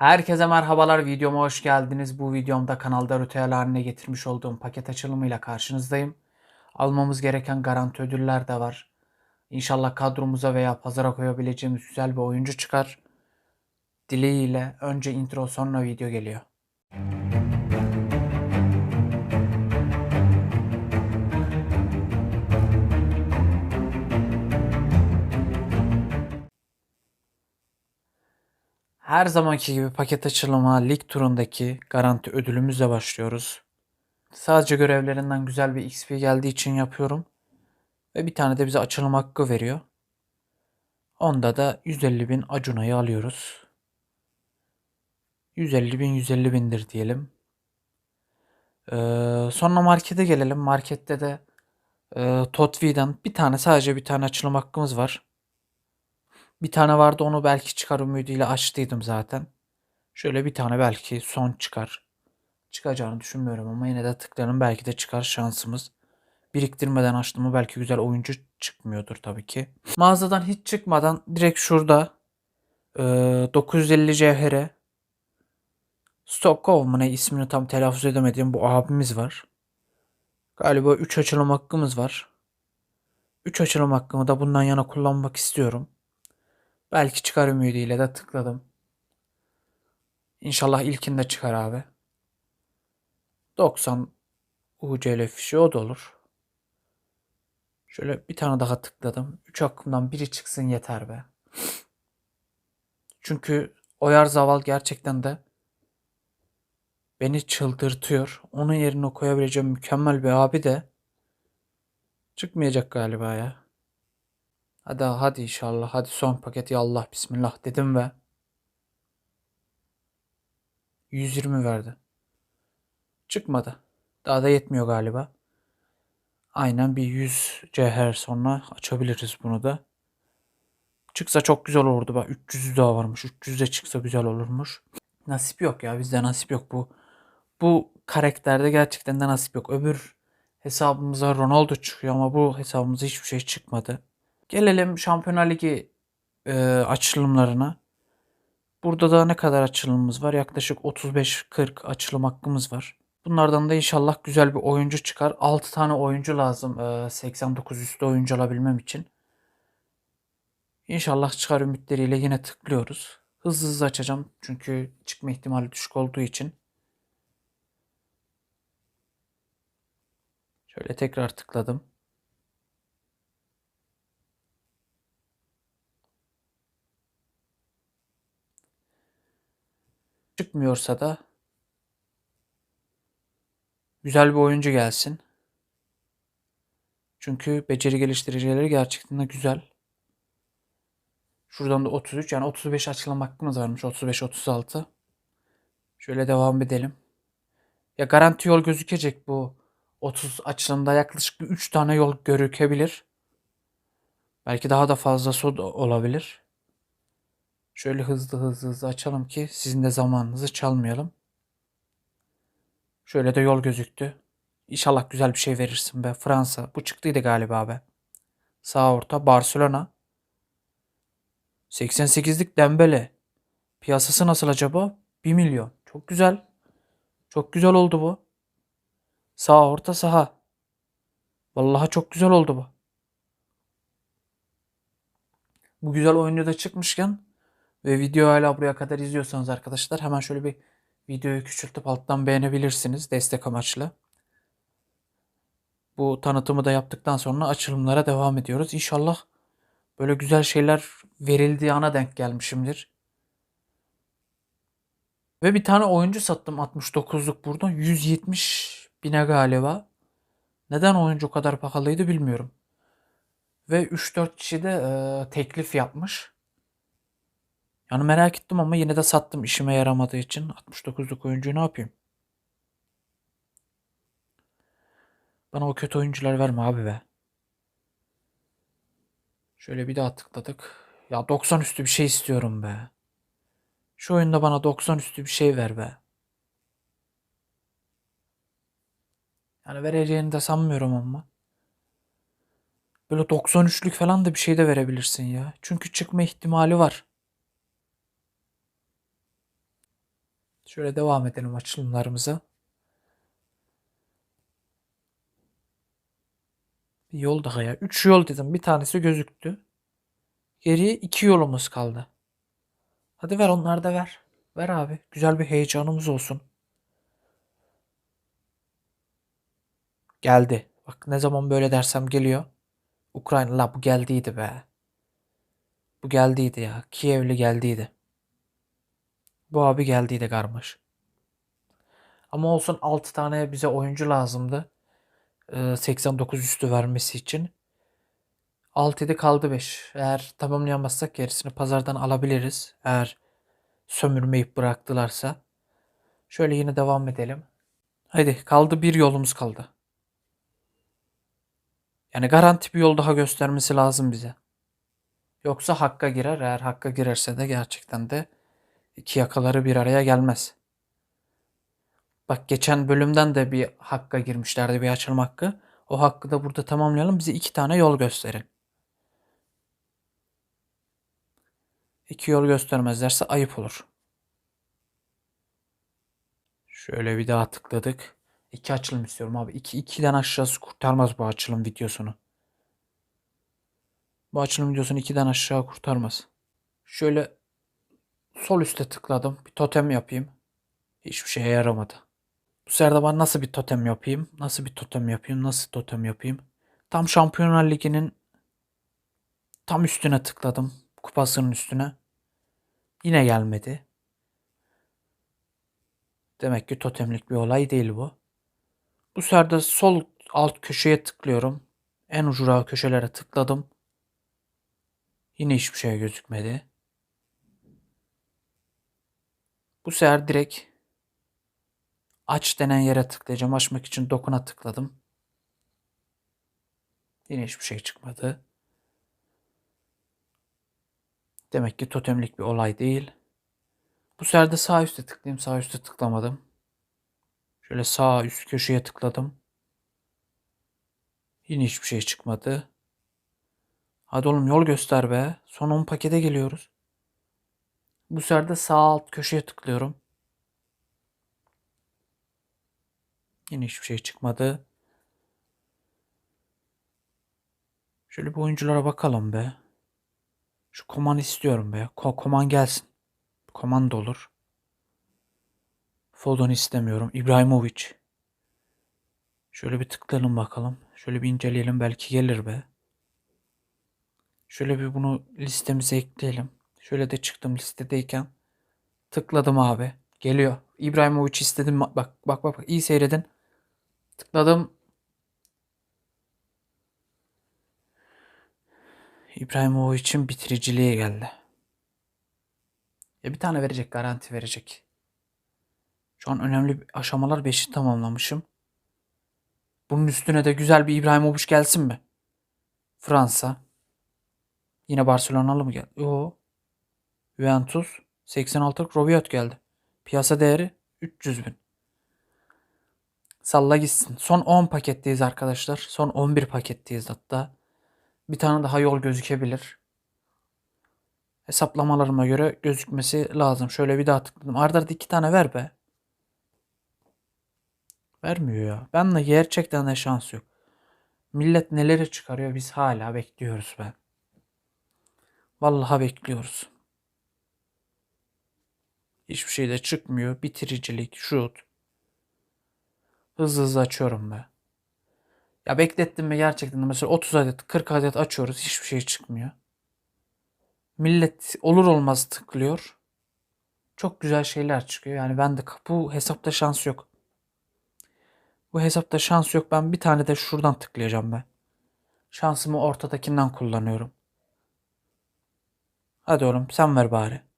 Herkese merhabalar videoma hoş geldiniz. Bu videomda kanalda ritüel haline getirmiş olduğum paket açılımıyla karşınızdayım. Almamız gereken garanti ödüller de var. İnşallah kadromuza veya pazara koyabileceğimiz güzel bir oyuncu çıkar. Dileğiyle önce intro sonra video geliyor. Her zamanki gibi paket açılımı lig turundaki garanti ödülümüzle başlıyoruz. Sadece görevlerinden güzel bir XP geldiği için yapıyorum. Ve bir tane de bize açılım hakkı veriyor. Onda da 150 bin Acuna'yı alıyoruz. 150 bin 150 bindir diyelim. Ee, sonra markete gelelim. Markette de e, Totvi'den bir tane sadece bir tane açılım hakkımız var. Bir tane vardı onu belki çıkar ümidiyle açtıydım zaten. Şöyle bir tane belki son çıkar. Çıkacağını düşünmüyorum ama yine de tıklayalım belki de çıkar şansımız. Biriktirmeden açtığımı belki güzel oyuncu çıkmıyordur tabii ki. Mağazadan hiç çıkmadan direkt şurada e, 950 cevhere Stokov mu ne ismini tam telaffuz edemediğim bu abimiz var. Galiba 3 açılım hakkımız var. 3 açılım hakkımı da bundan yana kullanmak istiyorum. Belki çıkar ümidiyle de tıkladım. İnşallah ilkinde çıkar abi. 90 UCL fişi o da olur. Şöyle bir tane daha tıkladım. 3 hakkımdan biri çıksın yeter be. Çünkü Oyar Zaval gerçekten de beni çıldırtıyor. Onun yerine koyabileceğim mükemmel bir abi de çıkmayacak galiba ya. Hadi hadi inşallah. Hadi son paketi Allah bismillah dedim ve 120 verdi. Çıkmadı. Daha da yetmiyor galiba. Aynen bir 100 cevher sonra açabiliriz bunu da. Çıksa çok güzel olurdu. Bak 300 daha varmış. 300 de çıksa güzel olurmuş. Nasip yok ya. Bizde nasip yok bu. Bu karakterde gerçekten de nasip yok. Öbür hesabımıza Ronaldo çıkıyor ama bu hesabımıza hiçbir şey çıkmadı. Gelelim Şampiyonlar Ligi e, açılımlarına. Burada da ne kadar açılımımız var? Yaklaşık 35-40 açılım hakkımız var. Bunlardan da inşallah güzel bir oyuncu çıkar. 6 tane oyuncu lazım e, 89 üstü oyuncu alabilmem için. İnşallah çıkar ümitleriyle yine tıklıyoruz. Hızlı hızlı açacağım çünkü çıkma ihtimali düşük olduğu için. Şöyle tekrar tıkladım. Çıkmıyorsa da güzel bir oyuncu gelsin. Çünkü beceri geliştiricileri gerçekten de güzel. Şuradan da 33 yani 35 açılım hakkımız varmış. 35-36. Şöyle devam edelim. Ya garanti yol gözükecek bu 30 açılımda yaklaşık bir 3 tane yol görükebilir. Belki daha da fazlası da olabilir. Şöyle hızlı hızlı hızlı açalım ki sizin de zamanınızı çalmayalım. Şöyle de yol gözüktü. İnşallah güzel bir şey verirsin be. Fransa. Bu çıktıydı galiba be. Sağ orta. Barcelona. 88'lik Dembele. Piyasası nasıl acaba? 1 milyon. Çok güzel. Çok güzel oldu bu. Sağ orta saha. Vallahi çok güzel oldu bu. Bu güzel oyuncu da çıkmışken ve video hala buraya kadar izliyorsanız arkadaşlar hemen şöyle bir videoyu küçültüp alttan beğenebilirsiniz destek amaçlı. Bu tanıtımı da yaptıktan sonra açılımlara devam ediyoruz. İnşallah böyle güzel şeyler verildiği ana denk gelmişimdir. Ve bir tane oyuncu sattım 69'luk buradan 170 bine galiba. Neden oyuncu o kadar pahalıydı bilmiyorum. Ve 3-4 kişi de e, teklif yapmış. Yani merak ettim ama yine de sattım işime yaramadığı için. 69'luk oyuncuyu ne yapayım? Bana o kötü oyuncular verme abi be. Şöyle bir daha tıkladık. Ya 90 üstü bir şey istiyorum be. Şu oyunda bana 90 üstü bir şey ver be. Yani vereceğini de sanmıyorum ama. Böyle 93'lük falan da bir şey de verebilirsin ya. Çünkü çıkma ihtimali var. Şöyle devam edelim açılımlarımıza. Bir yol daha ya. Üç yol dedim. Bir tanesi gözüktü. Geriye iki yolumuz kaldı. Hadi ver onları da ver. Ver abi. Güzel bir heyecanımız olsun. Geldi. Bak ne zaman böyle dersem geliyor. Ukrayna la bu geldiydi be. Bu geldiydi ya. Kievli geldiydi. Bu abi geldiydi karmış. Ama olsun 6 tane bize oyuncu lazımdı. Ee, 89 üstü vermesi için. 6 idi kaldı 5. Eğer tamamlayamazsak gerisini pazardan alabiliriz. Eğer sömürmeyip bıraktılarsa. Şöyle yine devam edelim. Hadi kaldı bir yolumuz kaldı. Yani garanti bir yol daha göstermesi lazım bize. Yoksa hakka girer. Eğer hakka girerse de gerçekten de iki yakaları bir araya gelmez. Bak geçen bölümden de bir hakka girmişlerdi bir açılma hakkı. O hakkı da burada tamamlayalım. Bize iki tane yol gösterin. İki yol göstermezlerse ayıp olur. Şöyle bir daha tıkladık. İki açılım istiyorum abi. İki, ikiden aşağısı kurtarmaz bu açılım videosunu. Bu açılım videosunu ikiden aşağı kurtarmaz. Şöyle sol üstte tıkladım. Bir totem yapayım. Hiçbir şeye yaramadı. Bu sefer de ben nasıl bir totem yapayım? Nasıl bir totem yapayım? Nasıl totem yapayım? Tam Şampiyonlar Ligi'nin tam üstüne tıkladım. Kupasının üstüne. Yine gelmedi. Demek ki totemlik bir olay değil bu. Bu sefer de sol alt köşeye tıklıyorum. En ucura köşelere tıkladım. Yine hiçbir şey gözükmedi. Bu sefer direkt aç denen yere tıklayacağım. Açmak için dokuna tıkladım. Yine hiçbir şey çıkmadı. Demek ki totemlik bir olay değil. Bu sefer de sağ üstte tıklayayım. Sağ üstte tıklamadım. Şöyle sağ üst köşeye tıkladım. Yine hiçbir şey çıkmadı. Hadi oğlum yol göster be. Son 10 pakete geliyoruz. Bu sefer de sağ alt köşeye tıklıyorum. Yine hiçbir şey çıkmadı. Şöyle bir oyunculara bakalım be. Şu Koman istiyorum be. Ko Koman gelsin. Koman da olur. Foden istemiyorum. İbrahimovic. Şöyle bir tıklayalım bakalım. Şöyle bir inceleyelim. Belki gelir be. Şöyle bir bunu listemize ekleyelim. Şöyle de çıktım listedeyken. Tıkladım abi. Geliyor. İbrahimovic istedim. Bak bak bak bak. İyi seyredin. Tıkladım. İbrahimovic'in bitiriciliğe geldi. Ya bir tane verecek. Garanti verecek. Şu an önemli aşamalar 5'i tamamlamışım. Bunun üstüne de güzel bir İbrahimovic gelsin mi? Fransa. Yine Barcelonalı mı geldi? Yo. Juventus. 86'lık Robiot geldi. Piyasa değeri 300 bin. Salla gitsin. Son 10 paketteyiz arkadaşlar. Son 11 paketteyiz hatta. Bir tane daha yol gözükebilir. Hesaplamalarıma göre gözükmesi lazım. Şöyle bir daha tıkladım. Arda arda iki tane ver be. Vermiyor ya. Ben de gerçekten de şans yok. Millet neleri çıkarıyor biz hala bekliyoruz be. Vallahi bekliyoruz. Hiçbir şey de çıkmıyor. Bitiricilik, şut. Hızlı hızlı açıyorum be. Ya beklettim mi gerçekten mesela 30 adet 40 adet açıyoruz hiçbir şey çıkmıyor. Millet olur olmaz tıklıyor. Çok güzel şeyler çıkıyor. Yani ben de bu hesapta şans yok. Bu hesapta şans yok. Ben bir tane de şuradan tıklayacağım ben. Şansımı ortadakinden kullanıyorum. Hadi oğlum sen ver bari.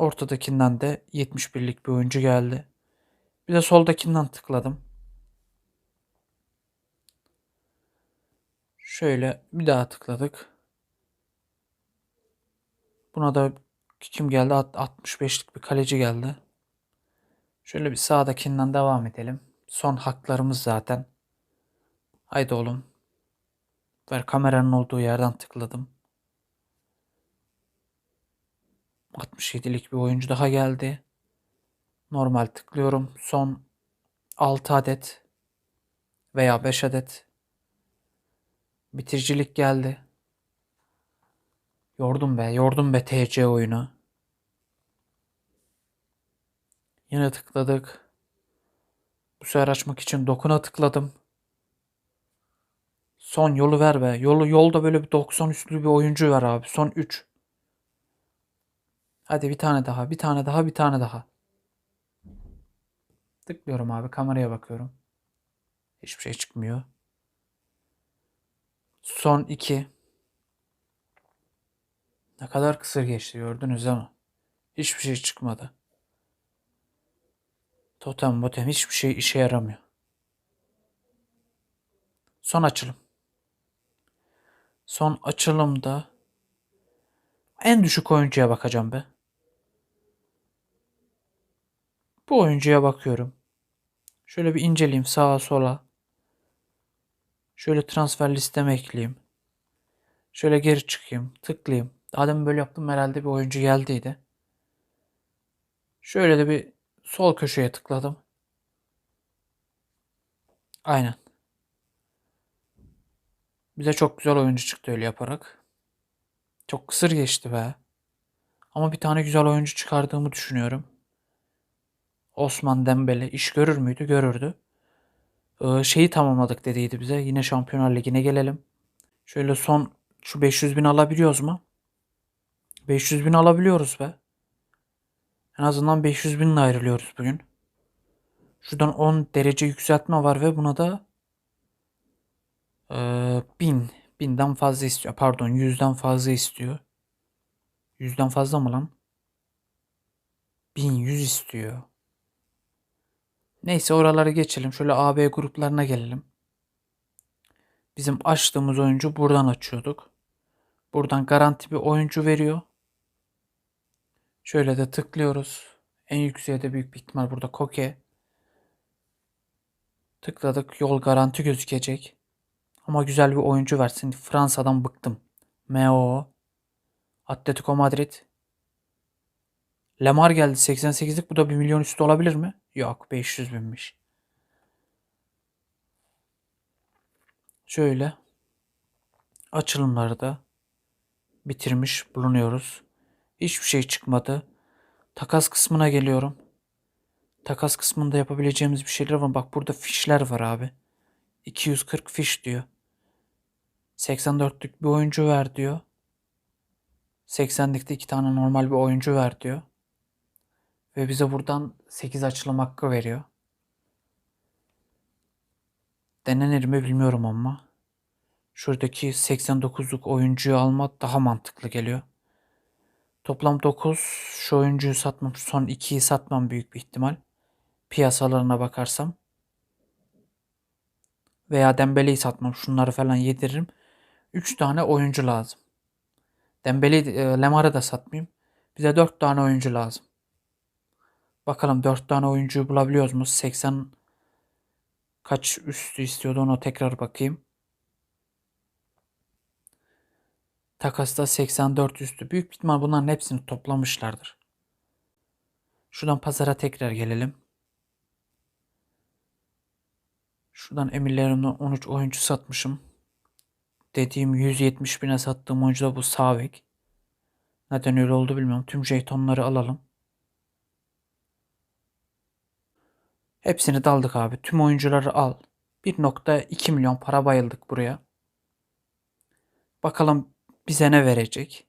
Ortadakinden de 71'lik bir oyuncu geldi. Bir de soldakinden tıkladım. Şöyle bir daha tıkladık. Buna da kim geldi? 65'lik bir kaleci geldi. Şöyle bir sağdakinden devam edelim. Son haklarımız zaten. Haydi oğlum. Ver kameranın olduğu yerden tıkladım. 67'lik bir oyuncu daha geldi. Normal tıklıyorum. Son 6 adet veya 5 adet bitiricilik geldi. Yordum be, yordum be TC oyunu. Yine tıkladık. Bu sefer açmak için dokuna tıkladım. Son yolu ver be. Yolu yolda böyle bir 90 üstlü bir oyuncu ver abi. Son 3. Hadi bir tane daha, bir tane daha, bir tane daha. Tıklıyorum abi, kameraya bakıyorum. Hiçbir şey çıkmıyor. Son 2. Ne kadar kısır geçti gördünüz ama hiçbir şey çıkmadı. Totem motem hiçbir şey işe yaramıyor. Son açılım. Son açılımda en düşük oyuncuya bakacağım be. Bu oyuncuya bakıyorum. Şöyle bir inceleyeyim sağa sola. Şöyle transfer listeme ekleyeyim. Şöyle geri çıkayım. Tıklayayım. Daha demin böyle yaptım herhalde bir oyuncu geldiydi. Şöyle de bir sol köşeye tıkladım. Aynen. Bize çok güzel oyuncu çıktı öyle yaparak. Çok kısır geçti be. Ama bir tane güzel oyuncu çıkardığımı düşünüyorum. Osman Dembele iş görür müydü? Görürdü. Ee, şeyi tamamladık dediydi bize. Yine Şampiyonlar Ligi'ne gelelim. Şöyle son şu 500 bin alabiliyoruz mu? 500 bin alabiliyoruz be. En azından 500 binle ayrılıyoruz bugün. Şuradan 10 derece yükseltme var ve buna da ee, 1000. 1000'den fazla istiyor. Pardon 100'den fazla istiyor. 100'den fazla mı lan? 1100 istiyor. Neyse oraları geçelim. Şöyle AB gruplarına gelelim. Bizim açtığımız oyuncu buradan açıyorduk. Buradan garanti bir oyuncu veriyor. Şöyle de tıklıyoruz. En yükseğe de büyük bir ihtimal burada Koke. Tıkladık. Yol garanti gözükecek. Ama güzel bir oyuncu versin. Fransa'dan bıktım. MO. Atletico Madrid. Lemar geldi 88'lik. Bu da 1 milyon üstü olabilir mi? Yok 500 binmiş. Şöyle açılımları da bitirmiş bulunuyoruz. Hiçbir şey çıkmadı. Takas kısmına geliyorum. Takas kısmında yapabileceğimiz bir şeyler var. Bak burada fişler var abi. 240 fiş diyor. 84'lük bir oyuncu ver diyor. 80'likte iki tane normal bir oyuncu ver diyor. Ve bize buradan 8 açılım hakkı veriyor. Denenir mi bilmiyorum ama. Şuradaki 89'luk oyuncuyu almak daha mantıklı geliyor. Toplam 9. Şu oyuncuyu satmam. Son 2'yi satmam büyük bir ihtimal. Piyasalarına bakarsam. Veya Dembele'yi satmam. Şunları falan yediririm. 3 tane oyuncu lazım. Dembele'yi, e, Lemar'ı da satmayayım. Bize 4 tane oyuncu lazım. Bakalım 4 tane oyuncuyu bulabiliyoruz mu? 80 kaç üstü istiyordu ona tekrar bakayım. Takasta 84 üstü. Büyük ihtimal bunların hepsini toplamışlardır. Şuradan pazara tekrar gelelim. Şuradan emirlerimden 13 oyuncu satmışım. Dediğim 170 bine sattığım oyuncu da bu Savik. Neden öyle oldu bilmiyorum. Tüm jetonları alalım. Hepsini daldık abi. Tüm oyuncuları al. 1.2 milyon para bayıldık buraya. Bakalım bize ne verecek?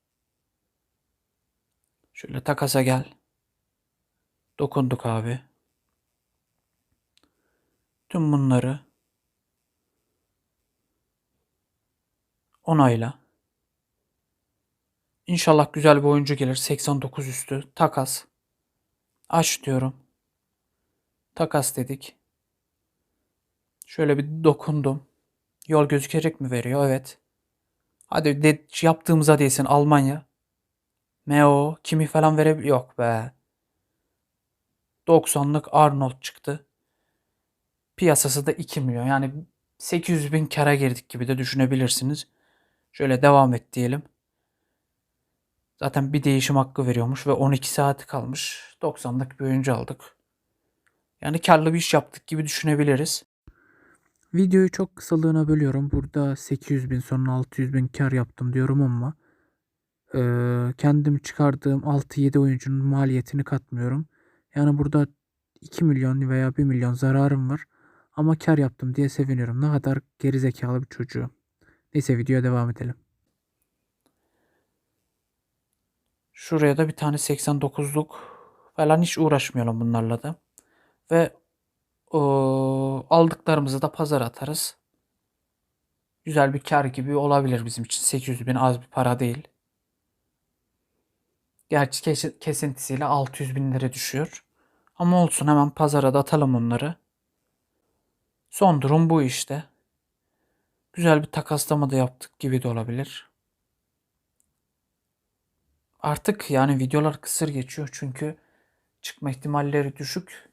Şöyle takasa gel. Dokunduk abi. Tüm bunları onayla. İnşallah güzel bir oyuncu gelir. 89 üstü. Takas. Aç diyorum. Takas dedik. Şöyle bir dokundum. Yol gözükecek mi veriyor? Evet. Hadi de, yaptığımıza değilsin Almanya. Meo kimi falan verebilir? Yok be. 90'lık Arnold çıktı. Piyasası da 2 milyon. Yani 800 bin kara girdik gibi de düşünebilirsiniz. Şöyle devam et diyelim. Zaten bir değişim hakkı veriyormuş ve 12 saati kalmış. 90'lık bir oyuncu aldık. Yani karlı bir iş yaptık gibi düşünebiliriz. Videoyu çok kısalığına bölüyorum. Burada 800 bin sonra 600 bin kar yaptım diyorum ama eee, kendim çıkardığım 6-7 oyuncunun maliyetini katmıyorum. Yani burada 2 milyon veya 1 milyon zararım var. Ama kar yaptım diye seviniyorum. Ne kadar gerizekalı bir çocuğum. Neyse videoya devam edelim. Şuraya da bir tane 89'luk falan hiç uğraşmayalım bunlarla da. Ve o, aldıklarımızı da pazara atarız. Güzel bir kar gibi olabilir bizim için. 800 bin az bir para değil. Gerçi kes- kesintisiyle 600 bin lira düşüyor. Ama olsun hemen pazara da atalım onları. Son durum bu işte. Güzel bir takaslama da yaptık gibi de olabilir. Artık yani videolar kısır geçiyor çünkü çıkma ihtimalleri düşük.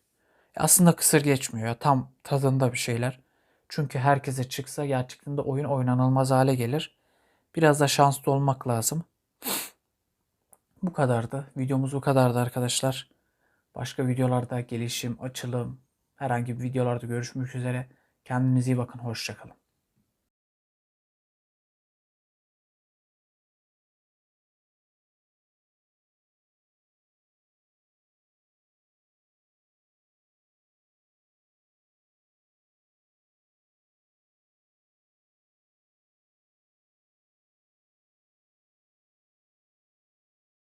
Aslında kısır geçmiyor tam tadında bir şeyler. Çünkü herkese çıksa gerçekten de oyun oynanılmaz hale gelir. Biraz da şanslı olmak lazım. Bu kadardı. Videomuz bu kadardı arkadaşlar. Başka videolarda gelişim, açılım, herhangi bir videolarda görüşmek üzere. Kendinize iyi bakın. Hoşçakalın.